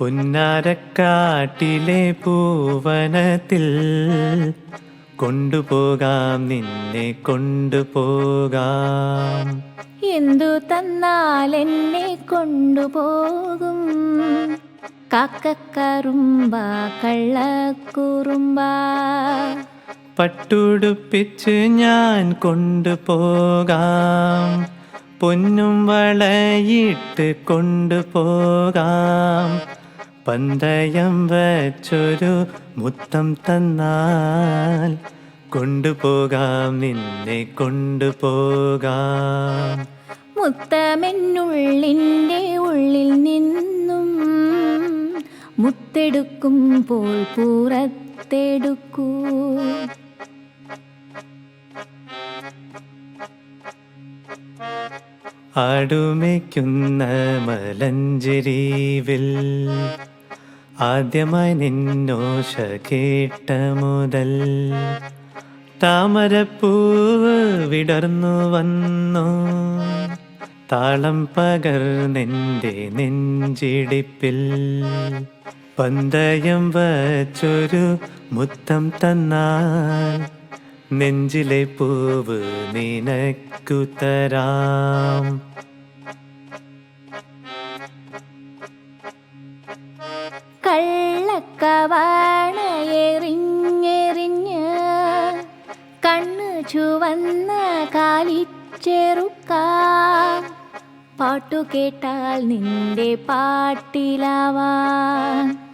പുന്നാരക്കാട്ടിലെ പൂവനത്തിൽ കൊണ്ടുപോകാം നിന്നെ കൊണ്ടുപോകാം. എന്തു തന്നാൽ എന്നെ കൊണ്ടുപോകും? കാക്കക്കറുമ്പ കള്ളക്കുറുമ്പ. പട്ടുടുപ്പിച്ച് ഞാൻ കൊണ്ടുപോകാം പൊന്നും വളയിട്ട് കൊണ്ടുപോകാം. പന്തയം വച്ചൊരു മുത്തം തന്നാൽ കൊണ്ടുപോകാം നിന്നെ കൊണ്ടുപോകാം. മുത്തമെന്നുള്ളിന്റെ ഉള്ളിൽ നിന്നും മുത്തെടുക്കുമ്പോൾ പുറത്തെടുക്കൂ. ആടുമയ്ക്കുന്ന മലഞ്ചെരീവിൽ ആദ്യമായി നിന്നോശ കേട്ട മുതൽ. താമരപ്പൂവ് വിടർന്നു വന്നു. താളം പകർന്നെന്റെ നെഞ്ചിടിപ്പിൽ. പന്തയം വച്ചൊരു മുത്തം തന്നാൽ നെഞ്ചിലെ പൂവ് നിനക്കു തരാം. കള്ളക്കവാണയെറിഞ്ഞെറിഞ്ഞ് കണ്ണു ചുവന്ന കാലിച്ചെറുക്ക. പാട്ടു കേട്ടാൽ നിന്റെ പാട്ടിലാവാൻ